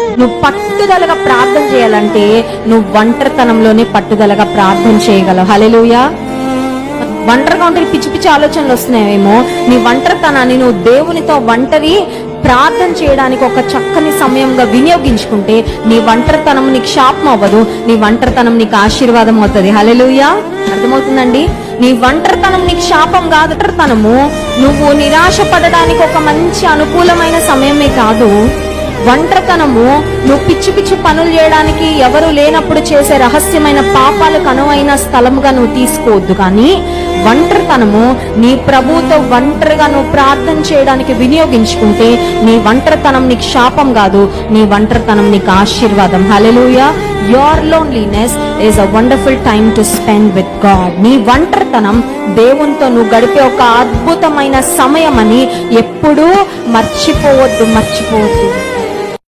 నువ్వు పట్టుదలగా ప్రార్థన చేయాలంటే నువ్వు ఒంటరితనంలోనే పట్టుదలగా ప్రార్థన చేయగలవు. హలెలుయా ఒంటరిగా ఉంటే పిచ్చి పిచ్చి ఆలోచనలు వస్తున్నాయేమో. నీ ఒంటరితనాన్ని నువ్వు దేవునితో ఒంటరి ప్రార్థన చేయడానికి ఒక చక్కని సమయంగా వినియోగించుకుంటే నీ ఒంటరితనం నీకు శాపం అవ్వదు. నీ ఒంటరితనం నీకు ఆశీర్వాదం అవుతుంది. హలెలుయా అర్థమవుతుందండి? నీ ఒంటరితనం నీకు శాపం కాదు. ఒంటరితనము నువ్వు నిరాశ పడడానికి ఒక మంచి అనుకూలమైన సమయమే కాదు. ఒంటరితనము నువ్వు పిచ్చి పిచ్చి పనులు చేయడానికి ఎవరు లేనప్పుడు చేసే రహస్యమైన పాపాలకు అనువైన స్థలముగా నువ్వు తీసుకోవద్దు. కానీ ఒంటరితనము నీ ప్రభుతో ఒంటరిగా నువ్వు ప్రార్థన చేయడానికి వినియోగించుకుంటే నీ ఒంటరితనం నీకు శాపం కాదు నీ ఒంటరితనం నీకు ఆశీర్వాదం. Hallelujah your loneliness is a wonderful time to spend with God నీ ఒంటరితనం దేవునితో నువ్వు గడిపే ఒక అద్భుతమైన సమయం అని ఎప్పుడూ మర్చిపోవద్దు మర్చిపోవద్దు.